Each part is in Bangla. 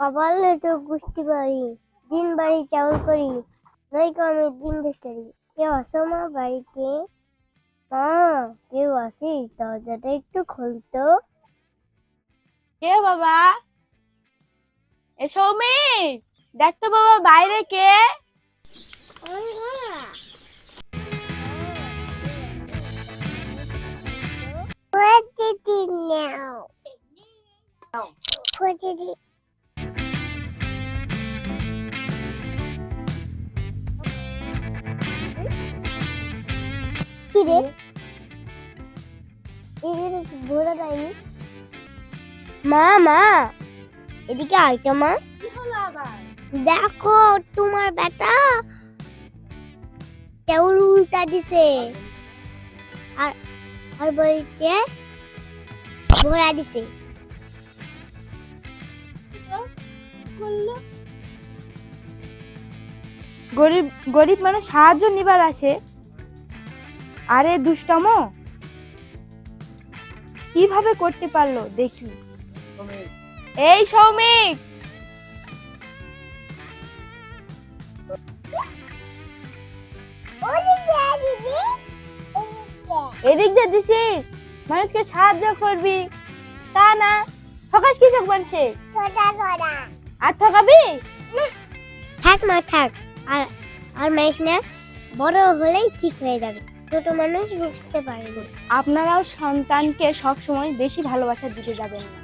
কপালে তো গুষ্টি পারি দিন বাড়ি চাউল করি নয়তো আমি দিন বেস্টারি কেউ আসো মা বাড়িতে মা কেউ আসিস দরজাটা একটু খুলতো কে বাবা এ সৌমিক দেখ তো বাবা বাইরে কে What did you know? What did you... কি রে এখানে ঘোরা যায়নি। মা মা এদিকে আইতো মা। কি হলো আবার? দেখো তোমার বেটা চাউল উল্টা দিছে। আর আর বলছে ভরা দিছে। গরিব গরিব মানুষ সাহায্য নিবার আসে আরে দুষ্টম। কীভাবে করতে পারল? দেখি। এই সৌমিক! এদিক দিয়ে দিছিস? মানুষকে সাহায্য করবি। তা না ঠকাস কৃষক মানুষে? আর ঠকাবি? থাক মা থাক। আর আর মাইস না বড় হলেই ঠিক হয়ে যাবে। ছোট মানুষ বুঝতে পারেনি। আপনারাও সন্তানকে সবসময় বেশি ভালোবাসা দিতে যাবেন না।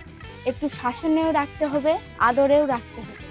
একটু শাসনেও রাখতে হবে, আদরেও রাখতে হবে।